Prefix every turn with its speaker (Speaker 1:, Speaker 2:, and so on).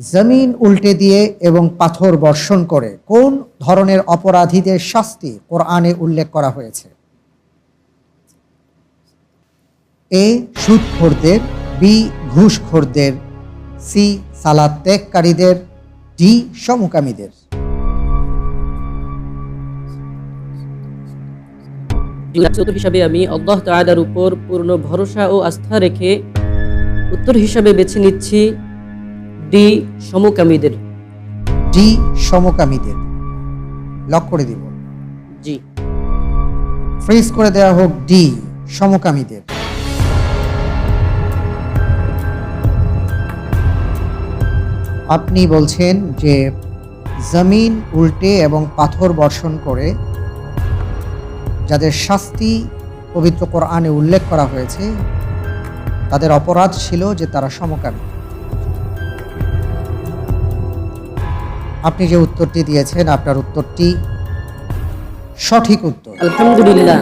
Speaker 1: জমিন উল্টে দিয়ে এবং পাথর বর্ষণ করে কোন ধরনের অপরাধীদের শাস্তি কোরআনে উল্লেখ করা হয়েছে? এ, সুদখোরদের, বি, ঘুষখোরদের, সি, সালাদ ত্যাগকারীদের, ডি, সমকামীদের।
Speaker 2: হিসাবে আমি আল্লাহ তাআলার উপর পূর্ণ ভরসা ও আস্থা রেখে উত্তর হিসাবে বেছে নিচ্ছি ডি সমকামীদের।
Speaker 1: ডি সমকামীদের। লক করে দিব।
Speaker 2: জি
Speaker 1: ফ্রিজ করে দেওয়া হোক ডি সমকামীদের। আপনি বলছেন যে জমিন উল্টে এবং পাথর বর্ষণ করে যাদের শাস্তি পবিত্র কোরআনে উল্লেখ করা হয়েছে তাদের অপরাধ ছিল যে তারা সমকামী। আপনি যে উত্তরটি দিয়েছেন আপনার উত্তরটি সঠিক উত্তর।
Speaker 2: আলহামদুলিল্লাহ।